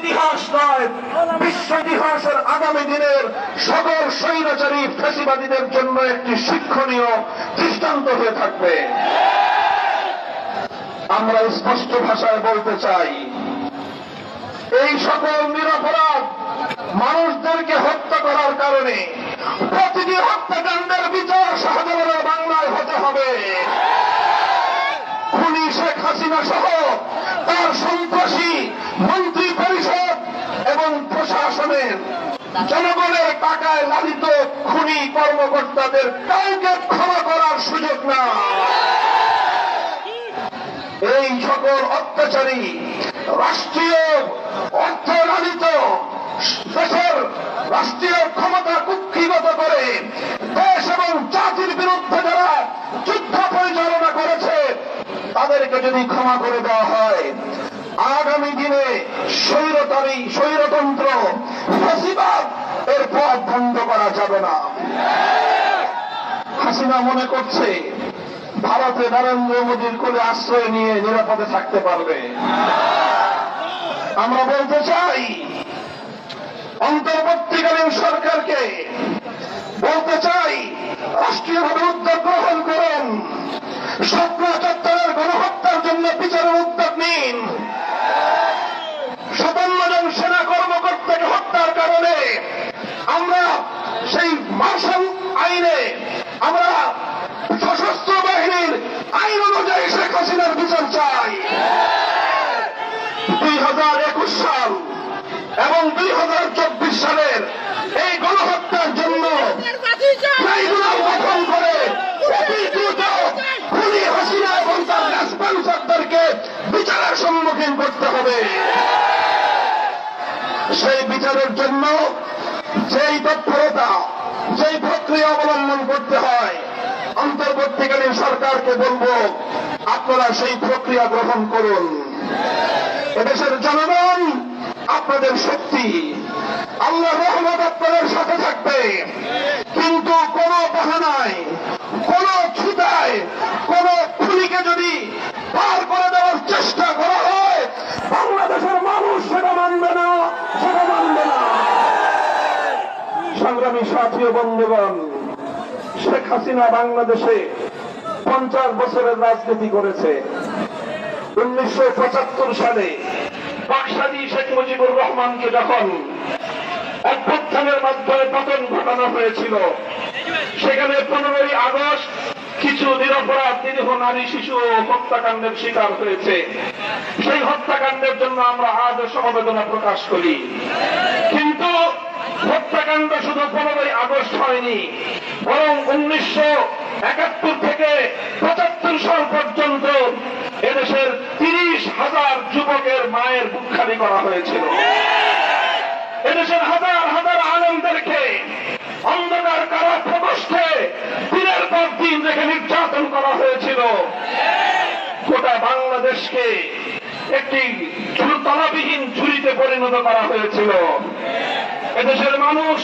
ইতিহাস নয়, বিশ্ব ইতিহাসের আগামী দিনের সকল স্বৈরাচারী ফেসিবাদীদের জন্য একটি শিক্ষণীয় দৃষ্টান্ত হয়ে থাকবে। আমরা স্পষ্ট ভাষায় বলতে চাই, এই সকল নিরপরাধ মানুষদেরকে হত্যা করার কারণে প্রতিটি হত্যাকাণ্ডের বিচার শাহজালালের বাংলায় হতে হবে। হাসিনা সহ তার সন্ত্রাসী মন্ত্রী পরিষদ এবং প্রশাসনের জনগণের টাকায় লালিত খুনি কর্মকর্তাদের কাউকে ক্ষমা করার সুযোগ না এই সকল অত্যাচারী রাষ্ট্রীয় অর্থ লালিত দেশের রাষ্ট্রীয় ক্ষমতা কুক্ষিগত করে দেশ এবং জাতির বিরুদ্ধে যারা যুদ্ধ পরিচালনা করেছে তাদেরকে যদি ক্ষমা করে দেওয়া হয়, আগামী দিনে স্বৈরতারী স্বৈরতন্ত্র, ফসিবাদ এর পথ বন্ধ করা যাবে না। হাসিনা মনে করছে, ভারতে নরেন্দ্র মোদীর কোলে আশ্রয় নিয়ে নিরাপদে থাকতে পারবে। আমরা বলতে চাই, অন্তর্বর্তীকালীন সরকারকে বলতে চাই, রাষ্ট্রীয়ভাবে উদ্যোগ গ্রহণ করুন। স্বপ্ন চত্বরের গণহত্যার জন্য বিচারের উদ্যোগ নিন। সাতান্ন সেনা কর্মকর্তাকে হত্যার কারণে আমরা সেই মার্শাল আইনে আমরা সশস্ত্র বাহিনীর আইন অনুযায়ী শেখ হাসিনার বিচার চাই। দুই হাজার একুশ সাল এবং দুই হাজার চব্বিশ সালের এই গণহত্যার জন্য ট্রাইব্যুনাল গঠন করে অতি দ্রুত খুনি হাসিনা এবং তার রেসপন্সারদেরকে বিচারের সম্মুখীন করতে হবে। সেই বিচারের জন্য যেই তৎপরতা, যেই প্রক্রিয়া অবলম্বন করতে হয়, অন্তর্বর্তীকালীন সরকারকে বলব, আপনারা সেই প্রক্রিয়া গ্রহণ করুন। এদেশের জনগণ আপনাদের শক্তি, আল্লাহ রহমত আপনাদের সাথে থাকবে। কিন্তু কোন বাহানায়, কোন ছুতায়, কোন খুনিকে যদি পার করে দেওয়ার চেষ্টা করা হয় বাংলাদেশের মানুষ সেটা মানবে না সেটা মানবে না সংগ্রামী সাথী বন্ধুগণ, শেখ হাসিনা বাংলাদেশে পঞ্চাশ বছরের রাজনীতি করেছে। উনিশশো সালে বাকশাদী শেখ মুজিবুর রহমানকে যখন অভ্যুত্থানের মাধ্যমে পতন ঘটানো হয়েছিল, সেখানে পনেরোই আগস্ট কিছু নিরপরাধ, নিরীহ নারী, শিশু হত্যাকাণ্ডের শিকার হয়েছে। সেই হত্যাকাণ্ডের জন্য আমরা আজও সমবেদনা প্রকাশ করি। কিন্তু হত্যাকাণ্ড শুধু পনেরোই আগস্ট হয়নি, বরং উনিশশো একাত্তর থেকে পঁচাত্তর সাল পর্যন্ত এদেশের তিরিশ হাজার যুবকের মায়ের বুক খালি করা হয়েছিল। এদেশের হাজার হাজার আনন্দেরকে অন্ধকার কারা প্রকোষ্ঠে দিনের পর দিন রেখে নির্যাতন করা হয়েছিল। গোটা বাংলাদেশকে একটি তলাবিহীন ঝুড়িতে পরিণত করা হয়েছিল। এদেশের মানুষ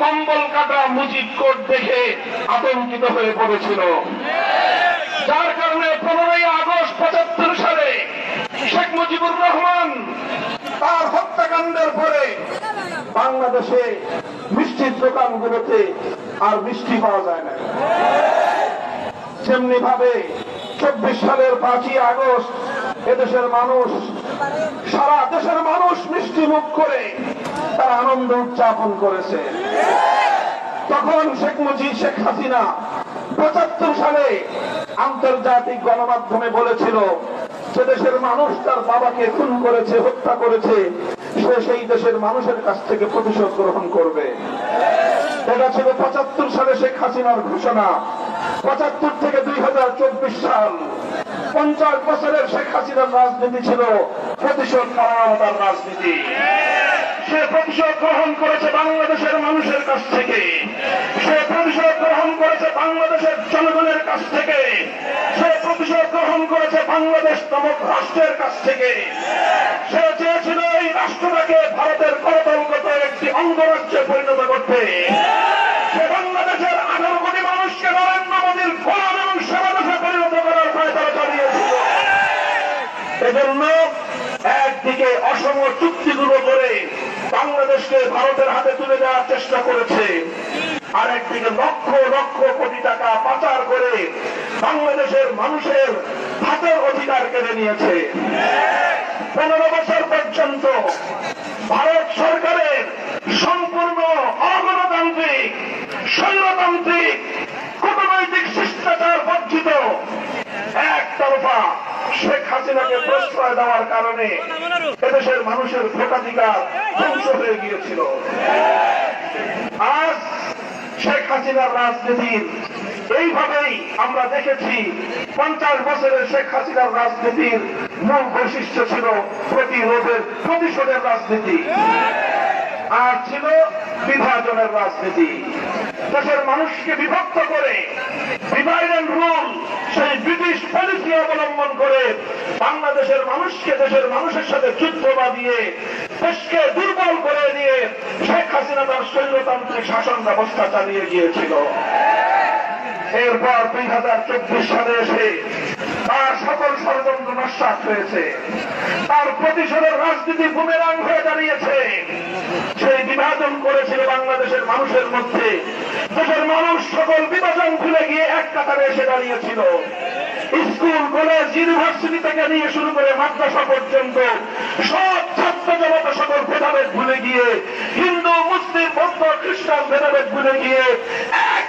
কম্বল কাটা মুজিব কোট দেখে আতঙ্কিত হয়ে পড়েছিল। যার কারণে পনেরোই আগস্ট পঁচাত্তর সালে শেখ মুজিবুর রহমান তার হত্যাকাণ্ডের পরে বাংলাদেশে মিষ্টির দোকানগুলোতে আর মিষ্টি পাওয়া যায় না। যেমনি ভাবে চব্বিশ সালের পাঁচই আগস্ট এদেশের মানুষ, সারা দেশের মানুষ মিষ্টি মুখ করে তার আনন্দ উদযাপন করেছে। তখন শেখ মুজিব, শেখ হাসিনা পঁচাত্তর সালে আন্তর্জাতিক গণমাধ্যমে বলেছিল, যে দেশের মানুষ তার বাবাকে খুন করেছে, হত্যা করেছে, সে সেই দেশের মানুষের কাছ থেকে প্রতিশোধ গ্রহণ করবে। এটা ছিল পঁচাত্তর সালে শেখ হাসিনার ঘোষণা। পঁচাত্তর থেকে দুই চব্বিশ সাল পঞ্চাশ বছরের শেখ হাসিনার রাজনীতি ছিল প্রতিশোধ পরায়ণতার রাজনীতি। সে প্রতিশোধ গ্রহণ করেছে বাংলাদেশের মানুষের কাছ থেকে। সে প্রতিশোধ গ্রহণ করেছে বাংলাদেশের জনগণের কাছ থেকে। সে প্রতিশোধ গ্রহণ করেছে বাংলাদেশ নামক রাষ্ট্রের কাছ থেকে। সে চেয়েছিল এই রাষ্ট্রটাকে ভারতের করতলগত একটি অঙ্গরাজ্যে পরিণত করতে। সে বাংলাদেশের আঠারো কোটি মানুষকে নরেন্দ্র মোদীর গোলাম এবং সেবাদেশে পরিণত করার প্রয়তারা চালিয়েছিল এজন্য একদিকে অসম চুক্তিগুলোকে বাংলাদেশকে ভারতের হাতে তুলে দেওয়ার চেষ্টা করেছে। আর একদিকে লক্ষ লক্ষ কোটি টাকা পাচার করে বাংলাদেশের মানুষের হাতের অধিকার কেড়ে নিয়েছে। পনেরো বছর পর্যন্ত ভারত সরকারের হাসিনাকে প্রশ্রয় দেওয়ার কারণে এদেশের মানুষের ভোটাধিকার ধ্বংস হয়ে গিয়েছিল। আজ শেখ হাসিনার রাজনীতির এইভাবেই আমরা দেখেছি পঞ্চাশ বছরের শেখ হাসিনার রাজনীতির মূল বৈশিষ্ট্য ছিল প্রতিরোধের প্রতিশোধের রাজনীতি। আর ছিল বিভাজনের রাজনীতি। দেশের মানুষকে বিভক্ত করে ডিভাইড অ্যান্ড রুল সেই ব্রিটিশ পলিসি অবলম্বন করে বাংলাদেশের মানুষকে দেশের মানুষের সাথে যুদ্ধ বাঁধিয়ে দেশকে দুর্বল করে দিয়ে শেখ হাসিনা তার শৈলতান্ত্রিক শাসন ব্যবস্থা চালিয়ে গিয়েছিল। এরপর দুই হাজার চব্বিশ সালে এসে তার সকল ষড়যন্ত্র নস্বাত হয়েছে। তার প্রতিশোধের রাজনীতি বুমেরাং হয়ে দাঁড়িয়েছে। সেই বিভাজন করেছিল বাংলাদেশের মানুষের মধ্যে। দেশের মানুষ সকল বিভাজন ভুলে গিয়ে এক কাতারে এসে দাঁড়িয়েছিল। স্কুল, কলেজ ইউনিভার্সিটি থেকে নিয়ে শুরু করে মাদ্রাসা পর্যন্ত সব ছাত্র জনতা সকল ভেদাভেদ ভুলে গিয়ে, হিন্দু, মুসলিম, বৌদ্ধ, খ্রিস্টান ভেদাভেদ ভুলে গিয়ে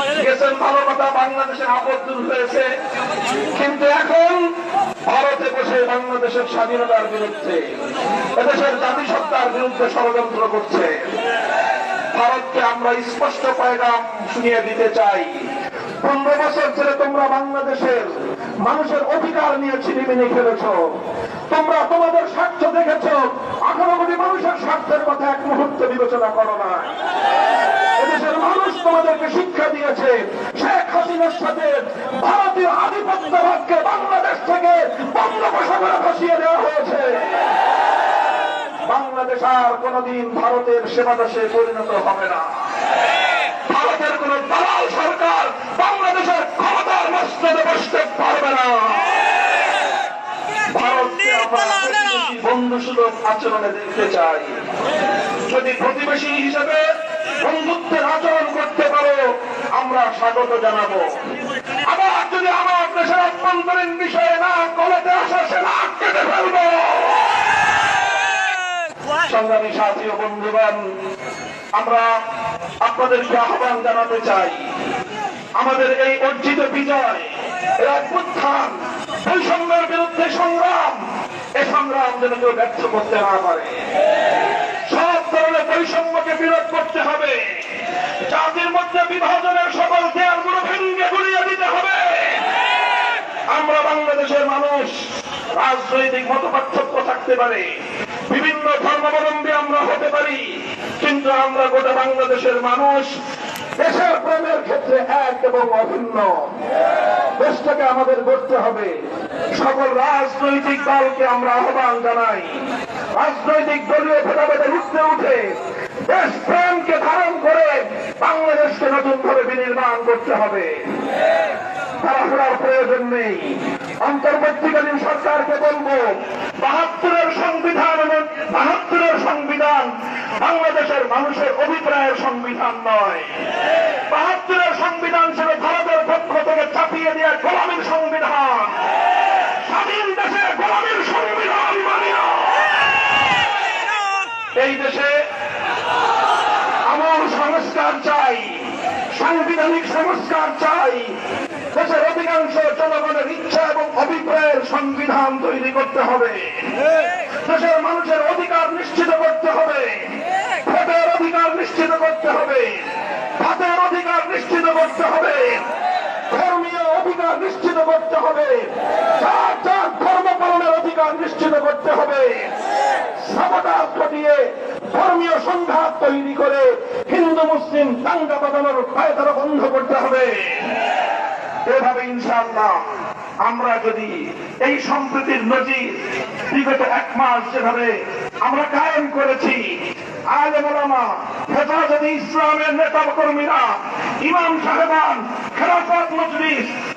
গেছেন ভালো কথা, বাংলাদেশের আপদ দূর হয়েছে। কিন্তু এখন ভারতে বসে বাংলাদেশের স্বাধীনতার বিরুদ্ধে, এদেশের জাতিসত্তার বিরুদ্ধে ষড়যন্ত্র করছে। ভারতকে আমরা স্পষ্ট পয়গাম শুনিয়ে দিতে চাই। পনেরো বছর ধরে তোমরা বাংলাদেশের মানুষের অধিকার নিয়ে ছিনিমিনি খেলেছ। তোমরা তোমাদের স্বার্থ দেখেছ। আঠারো কোটি মানুষের স্বার্থের কথা এক মুহূর্তে বিবেচনা করো না। মানুষ তোমাদেরকে শিক্ষা দিয়েছে। শেখ হাসিনার সাথে ভারতীয় আধিপত্যবাদকে বাংলাদেশ থেকে বঙ্গোপসাগরে ভাসিয়ে দেওয়া হয়েছে। বাংলাদেশ আর কোনদিন ভারতের সেবাদাসে পরিণত হবে না। ভারতের কোন দালাল সরকার বাংলাদেশের ক্ষমতার মস্তদে বসতে পারবে না। বন্ধুসুলভ আচরণে দেখতে চাই। যদি প্রতিবেশী হিসেবে বন্ধুত্বের আচরণ করতে পারো, আমরা স্বাগত জানাব। আবার যদি আমার দেশের অভ্যন্তরীণ বিষয়ে না কলেতে আসা, সে নাক কেটে ফেলব। সংগ্রামী সাথী ও বন্ধুগণ, আমরা আপনাদেরকে আহ্বান জানাতে চাই। আমাদের এই অর্জিত বিজয় অভ্যুত্থান, বৈষম্যের বিরুদ্ধে সংগ্রাম, এ সংগ্রাম যেন কেউ ব্যর্থ করতে না পারে। বৈষম্যকে বিরোধ করতে হবে। জাতির মধ্যে বিভাজনের সকল দেয়ালগুলো ভেঙে গুড়িয়ে দিতে হবে। আমরা বাংলাদেশের মানুষ রাজনৈতিক মত পার্থক্য থাকতে পারে। বিভিন্ন ধর্মাবলম্বী আমরা হতে পারি। কিন্তু আমরা গোটা বাংলাদেশের মানুষ দেশের প্রেমের ক্ষেত্রে এক এবং অভিন্ন। দেশটাকে আমাদের করতে হবে। সকল রাজনৈতিক দলকে আমরা আহ্বান জানাই। রাজনৈতিক দলীয় ভেদাভেদে উঠতে উঠে দেশ প্রেমকে ধারণ করে বাংলাদেশকে নতুন ভাবে বিনির্মাণ করতে হবে। তাড়াহুড়ার প্রয়োজন নেই। অন্তর্বর্তীকালীন সরকারকে বলব, বাহাত্তরের সংবিধান এবং বাহাত্তরের সংবিধান বাংলাদেশের মানুষের অভিপ্রায়ের সংবিধান নয়। বাহাত্তরের সংবিধান ছিল ভারতের পক্ষ থেকে চাপিয়ে দেওয়া গোলামীর স্বাধীন। এই দেশে আমল সংস্কার চাই, সাংবিধানিক সংস্কার চাই। দেশের অধিকাংশ জনগণের ইচ্ছা এবং অভিপ্রায়ের সংবিধান তৈরি করতে হবে। দেশের মানুষের অধিকার নিশ্চিত করতে হবে। ভোটের অধিকার নিশ্চিত করতে হবে। ভাতের অধিকার নিশ্চিত করতে হবে। ধর্মীয় অধিকার নিশ্চিত করতে হবে। ধর্ম অধিকার নিশ্চিত করতে হবে। সাবটাজ ঘটিয়ে ধর্মীয় সংঘাত তৈরি করে হিন্দু, মুসলিম, দাঙ্গা বাঁধানোর পায়তারা বন্ধ করতে হবে। এভাবে ইনশাআল্লাহ আমরা যদি এই সম্প্রীতির নজির বিগত এক মাস যেভাবে আমরা কায়েম করেছি, আলেমা হেফাজতে ইসলামের নেতা কর্মীরা ইমাম সাহেবান, খেলাফত মজলিস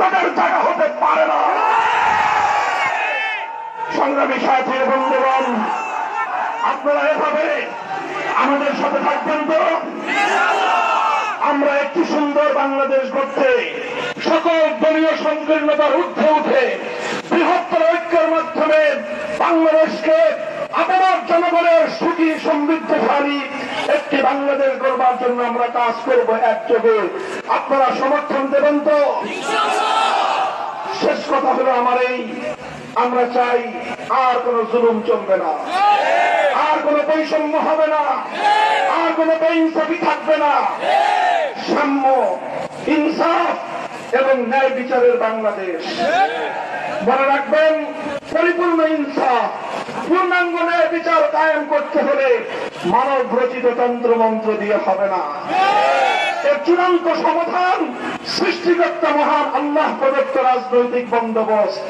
তাদের জায়গা হতে পারে না। সংগ্রামী সাথী বন্ধুগণ, আপনারা এভাবে আমাদের সাথে থাকবেন তো? আমরা একটি সুন্দর বাংলাদেশ গড়তে সকল দলীয় সংকীর্ণতার ঊর্ধ্বে উঠে বৃহত্তর ঐক্যের মাধ্যমে বাংলাদেশকে আপনার জনগণের সুখী সমৃদ্ধশালী একটি বাংলাদেশ গড়বার জন্য আমরা কাজ করব একযোগে। আপনারা সমর্থন দেবেন তো? শেষ কথা হলো আমার এই। আমরা চাই আর কোন জুলুম চলবে না। আর কোন বৈষম্য হবে না। আর কোন বেইনসাফি থাকবে না। সাম্য, ইনসাফ এবং ন্যায় বিচারের বাংলাদেশ। মনে রাখবেন, পরিপূর্ণ ইনসাফ, পূর্ণাঙ্গ ন্যায় বিচার কায়েম করতে হলে মানব রচিত তন্ত্র মন্ত্র দিয়ে হবে না। এর চূড়ান্ত সমাধান, সৃষ্টিকর্তা মহান আল্লাহ প্রদত্ত রাজনৈতিক বন্দোবস্ত।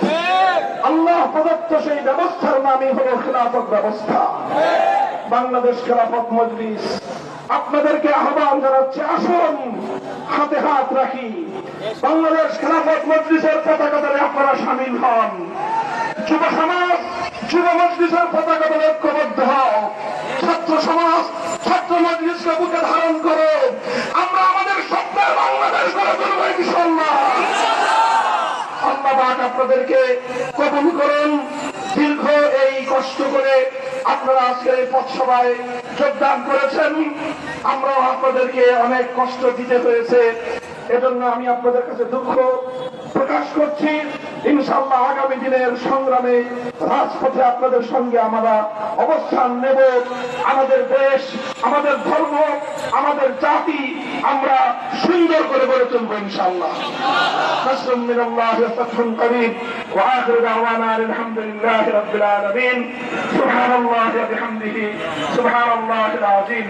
আল্লাহ প্রদত্ত সেই ব্যবস্থার নামই হল খেলাফত ব্যবস্থা। বাংলাদেশ খেলাফত মজলিস। আপনাদেরকে আহ্বান জানাচ্ছে, আসুন, হাতে হাত রাখি। বাংলাদেশ খেলাফত মজলিসের পতাকা দলে আপনারা সামিল হন। যুব সমাজ, যুব মজলিসের পতাকা দলে ঐক্যবদ্ধ হও ছাত্র সমাজ ছাত্র মজলিসকে বুকে ধারণ করো আমরা আমাদের স্বপ্নের বাংলাদেশ গড়ে তুলব ইনশাল্লাহ আপনাদেরকে। কবুল করুন। দীর্ঘ এই কষ্ট করে আপনারা আজকে এই পথসভায় যোগদান করেছেন। আমরাও আপনাদেরকে অনেক কষ্ট দিতে হয়েছে। এজন্য আমি আপনাদের কাছে দুঃখ প্রকাশ করছি। ইনশাল্লাহ আগামী দিনের সংগ্রামে রাজপথে আপনাদের সঙ্গে আমরা অবস্থান নেব। আমাদের দেশ, আমাদের ধর্ম, আমাদের জাতি আমরা সুন্দর করে গড়ে তুলবো ইনশাল্লাহ نصر من الله وفتح قريب واخر دعوانا أن الحمد لله رب العالمين سبحان الله وبحمده سبحان الله العظيم